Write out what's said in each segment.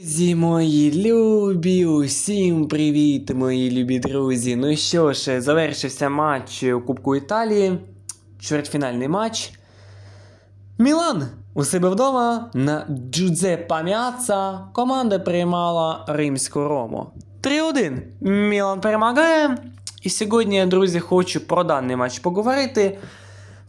Друзі мої любі, усім привіт, мої любі друзі. Ну що ж, завершився матч у Кубку Італії, чвертьфінальний матч. Мілан у себе вдома на Джудзеппе Міаца команда приймала римську Рому. 3-1. Мілан перемагає. І сьогодні, друзі, хочу про даний матч поговорити.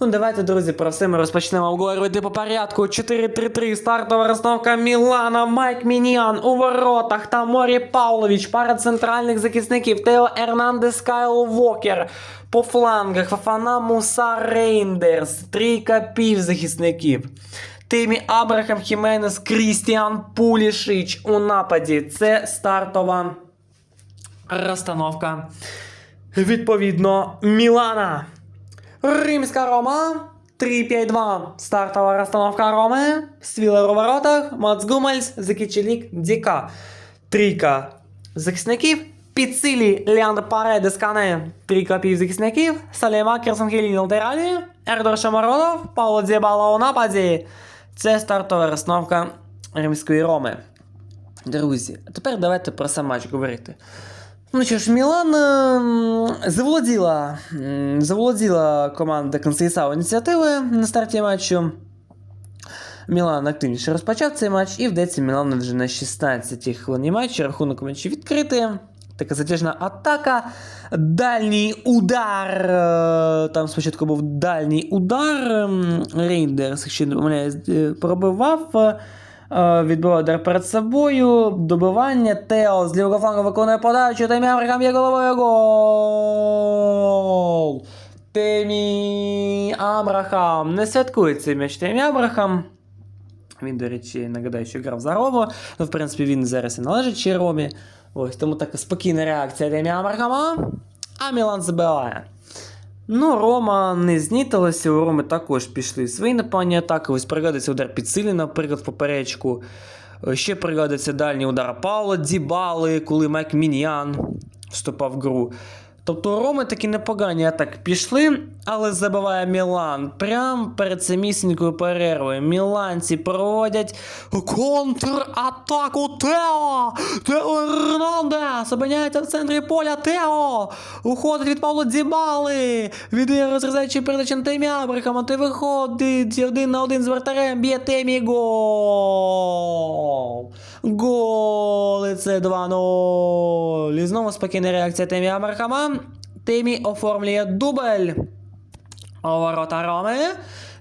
Ну, давайте, друзі, про все ми розпочнемо обговорювати по порядку. 4-3-3, стартова розстановка Мілана, Майк Мініан у воротах, Таморі Павлович, пара центральних захисників, Тео Ернандес, Кайл Вокер. По флангах Фафана Муса Рейндерс, трійка півзахисників. Тимі Абрахам Хіменес, Крістіан Пулішич у нападі. Це стартова розстановка. Відповідно, Мілана. Римська Рома. 3-5-2. Стартова розстановка Роми. Свілер у воротах. Мац Гумельс, Закічелік, Діка. Трійка захисників. Піцилі, Леандр Паредес, Кане. Трійка півзахисників. Салема, Керсангелі, Латералі. Ердор Шамародов. Пауло Дзєбала у нападі. Це стартова розстановка Римської Роми. Друзі, а тепер давайте про сам матч говорити. Ну що ж, Мілан заволоділа, заволоділа команда Консейсау ініціативи на старті матчу. Мілан активніше розпочав цей матч і вдається Мілану вже на 16-й хвилині матчу. Рахунок матчу відкритий. Така затяжна атака. Дальній удар. е, Там спочатку був дальній удар. Рейндерс, якщо не помиляюсь, е, пробивав. Е, Відбиває удар перед собою. Добивання. Тео з лівого флангу виконує подачу. Темі Абрахам є головою гол. Темі Абрахам. Не святкує цей м'яч Темі Абрахам. Він, до речі, нагадаю, що грав за Рому. Ну, в принципі, він зараз і належить ще Ромі. Ось тому така спокійна реакція Темі Абрахама. А Мілан забиває. Ну, Рома не знітилася, у Роми також пішли свої напані атаки. Ось пригадується удар під силі, наприклад, в поперечку. Е, Ще пригадується дальній удар Паула Дібали, коли Майк Міньян вступав в гру. Тобто Роми такі непогані атаки пішли, але забиває Мілан. Прямо перед самісінькою перервою. Міланці проводять контратаку Тео! Тео Ернандес! Обиняється в центрі поля Тео! Уходить від Павла Дібали! Віддає розрізаючи передачу на Темі Абрахама. Ти виходить один на один з вратарем. Б'є Темі гол! Гол! І це 2-0. І знову спокійна реакція Темі Абрахама. Темі оформлює дубль. Ворота Роми.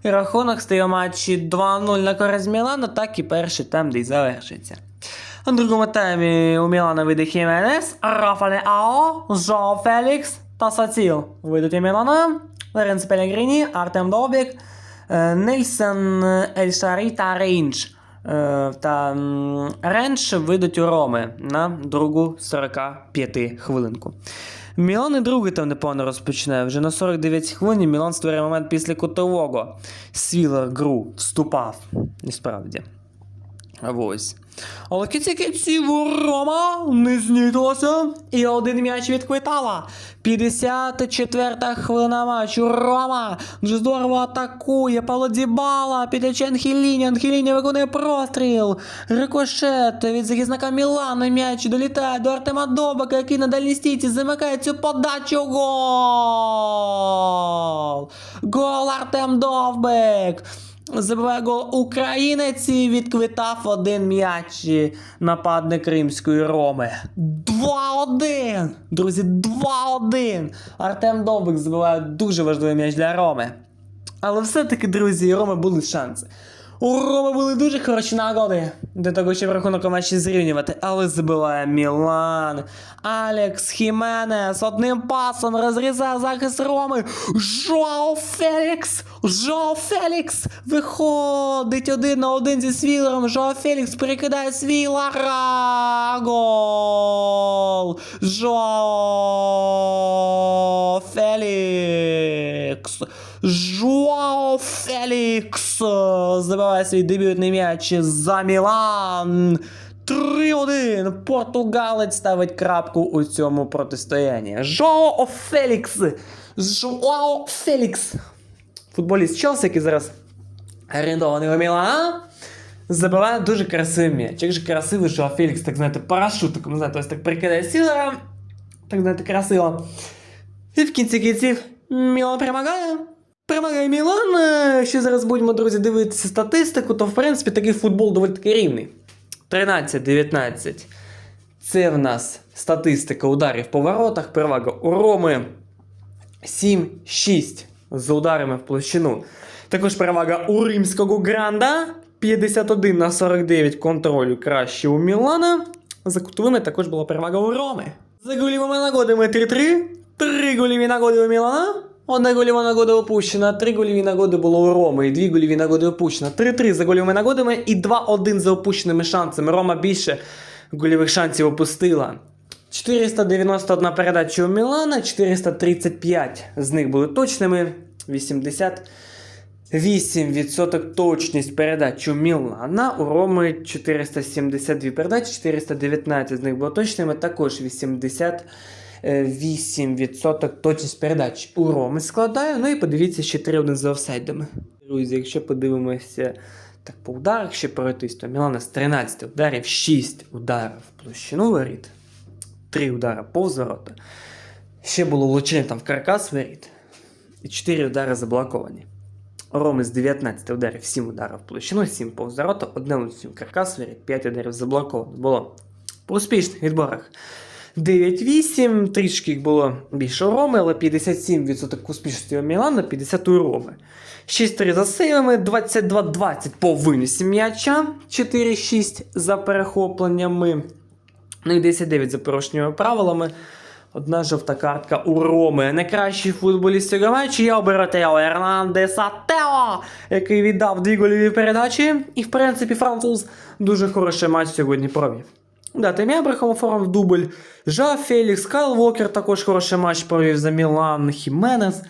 І рахунок стає матчі 2-0 на користь Мілана, так і перший там, де й завершиться. У другому таймі у Мілана вийде Хіменес, Рафале Ао, Жоу Фелікс та Саціл. Вийдуть у Мілана, Лоренцо Пелегріні, Артем Довбік, е, Нельсон Ельшарі та Рейндж. Е, Та Ренш вийдуть у Роми на другу 45 хвилинку. Мілан і другий там непогано розпочинає. Вже на 49 хвилині Мілан створює момент після кутового. Свілер гру вступав. І справді. Ось. Але киці Рома не знітилося. І один м'яч відквитала. 54 хвилина матчу. Рома дуже здорово атакує. Павло Дібала. Підляче Анхеліні. Анхеліні виконує простріл. Рикошет від захисника Мілану. М'яч долітає до Артема Добака, який на дальній стійці замикає цю подачу. Гол! Гол Артем Довбик! Забиває гол українець і відквитав один м'яч нападник Римської Роми. 2-1! Друзі, 2-1! Артем Довбик забиває дуже важливий м'яч для Роми. Але все-таки, друзі, Роми були шанси. У Роми були дуже хороші нагоди для того, щоб рахунок матчі зрівнювати, але забиває Мілан. Алекс Хіменес одним пасом розрізає захист Роми. Жоао Фелікс! Жоао Фелікс! Виходить один на один зі Свілером. Жоао Фелікс перекидає Свілера. Гол! Жоао забиває свій дебютний м'яч за Мілан. 3-1. Португалець ставить крапку у цьому протистоянні. Жоао Фелікс. Жоао Фелікс. Футболіст Челсі, який зараз орендований у Мілана. Забиває дуже красивий м'яч. Як же красивий, що Фелікс, так знаєте, парашутиком, знаєте, ось так прикидає сілера. Так знаєте, красиво. І в кінці кінців Мілан перемагає. Перемагає Мілан. Е, Ще зараз будемо, друзі, дивитися статистику, то в принципі такий футбол доволі таки рівний. 13-19. Це в нас статистика ударів по воротах. Перевага у Роми 7-6 з ударами в площину. Також перевага у римського гранда 51 на 49 контролю краще у Мілана. За кутовими також була перевага у Роми. За голівими нагодами 3-3. Три голіві нагоди у Мілана. Одна гольова нагода опущена, три гольові нагоди було у Роми, і дві гольові нагоди опущено. 3-3 за гольовими нагодами і 2-1 за опущеними шансами. Рома більше гольових шансів опустила. 491 передача у Мілана, 435 з них були точними. 88% точність передач у Мілана. У Роми 472 передачі, 419 з них було точними, також 88% точність передач у Роми складає. Ну і подивіться ще 3-1 за офсайдами. Друзі, якщо подивимося так по ударах ще пройтись, то Мілана з 13 ударів 6 ударів в площину воріт, 3 удари повз ворота. Ще було влучення там в каркас воріт і 4 удари заблоковані. Роми з 19 ударів 7 ударів площину, 7 повз ворота, 1 влучення в каркас воріт, 5 ударів заблоковано. Було по успішних відборах. 9-8, трішки їх було більше у Роми, але 57% успішності у Мілана, 50 у Роми. 6-3 за сейвами, 22-20 по винесі м'яча, 4-6 за перехопленнями, ну і 10-9 за порушеннями правилами. Одна жовта картка у Роми. Найкращий футболіст цього матчу я оберу Тео Ернандеса Тео, який віддав дві гольові передачі. І, в принципі, француз дуже хороший матч сьогодні провів. Да, Тим Абрахам оформив дубль. Жа Фелікс, Кайл Вокер також хороший матч провів за Мілан, Хіменес.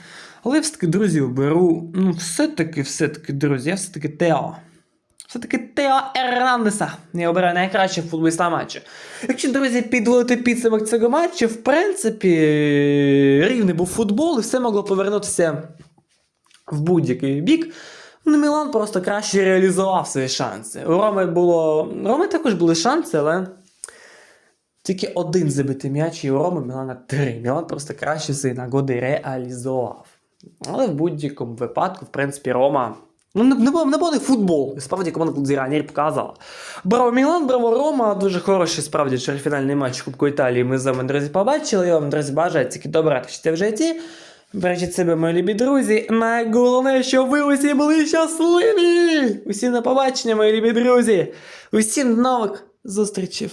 Але все-таки, друзі, оберу. Ну, все-таки, все-таки, друзі, я все-таки Тео. Все-таки Тео Ернандеса. Я обираю найкращого футболіста матчу. Якщо, друзі, підводити підсумок цього матчу, в принципі, рівний був футбол, і все могло повернутися в будь-який бік. Ну, Мілан просто краще реалізував свої шанси. У Роми було. У Роми також були шанси, але тільки один забитий м'яч, і у Роми Мілана три. Мілан просто краще свої нагоди реалізував. Але в будь-якому випадку, в принципі, Рома. Ну, не, не, був- не футбол. І Справді команда Кудзіранір показала. Браво Мілан, браво Рома. Дуже хороший, справді, чвертьфінальний матч Кубку Італії. Ми з вами, друзі, побачили. Я вам, друзі, бажаю тільки добре щастя в житті. Бережіть себе, мої любі друзі. Найголовніше, щоб ви усі були щасливі. Усі на побачення, мої любі друзі. Усім нових зустрічей.